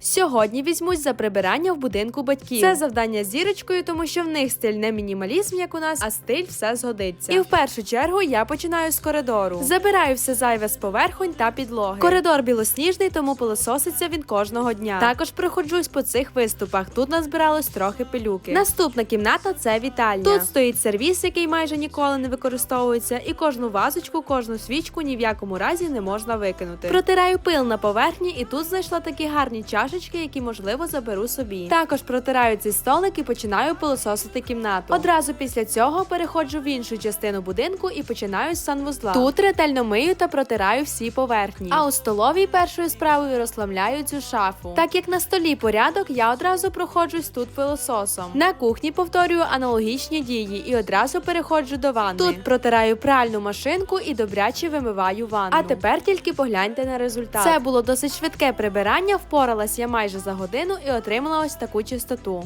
Сьогодні візьмусь за прибирання в будинку батьків. Це завдання зірочкою, тому що в них стиль не мінімалізм, як у нас, а стиль все згодиться. І в першу чергу я починаю з коридору. Забираю все зайве з поверхонь та підлоги. Коридор білосніжний, тому пилососиться він кожного дня. Також проходжусь по цих виступах. Тут назбиралось трохи пилюки. Наступна кімната це вітальня. Тут стоїть сервіс, який майже ніколи не використовується, і кожну вазочку, кожну свічку ні в якому разі не можна викинути. Протираю пил на поверхні, і тут знайшла такі гарні чашечки, які можливо заберу собі. Також протираю цей столик і починаю пилососити кімнату. Одразу після цього переходжу в іншу частину будинку і починаю з санвузла. Тут ретельно мию та протираю всі поверхні. А у столовій першою справою розслабляю цю шафу. Так як на столі порядок, я одразу проходжусь тут пилососом. На кухні повторюю аналогічні дії і одразу переходжу до ванни. Тут протираю пральну машинку і добряче вимиваю ванну. А тепер тільки погляньте на результат. Це було досить швидке прибирання. Впоралась я майже за годину і отримала ось таку чистоту.